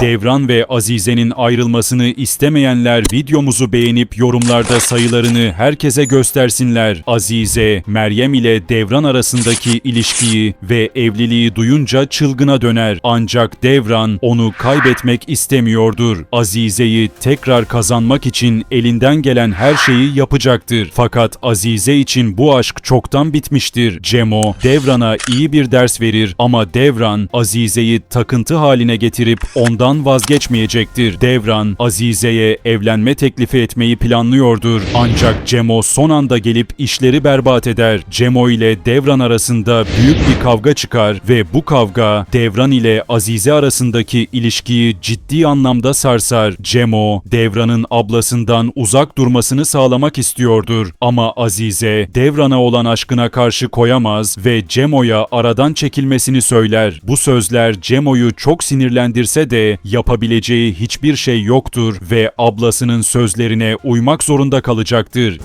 Devran ve Azize'nin ayrılmasını istemeyenler videomuzu beğenip yorumlarda sayılarını herkese göstersinler. Azize, Meryem ile Devran arasındaki ilişkiyi ve evliliği duyunca çılgına döner. Ancak Devran onu kaybetmek istemiyordur. Azize'yi tekrar kazanmak için elinden gelen her şeyi yapacaktır. Fakat Azize için bu aşk çoktan bitmiştir. Cemo, Devran'a iyi bir ders verir ama Devran, Azize'yi takıntı haline getirip ondan vazgeçmeyecektir. Devran, Azize'ye evlenme teklifi etmeyi planlıyordur. Ancak Cemo son anda gelip işleri berbat eder. Cemo ile Devran arasında büyük bir kavga çıkar ve bu kavga Devran ile Azize arasındaki ilişkiyi ciddi anlamda sarsar. Cemo, Devran'ın ablasından uzak durmasını sağlamak istiyordur. Ama Azize, Devran'a olan aşkına karşı koyamaz ve Cemo'ya aradan çekilmesini söyler. Bu sözler Cemo'yu çok sinirlendirse de yapabileceği hiçbir şey yoktur ve ablasının sözlerine uymak zorunda kalacaktır.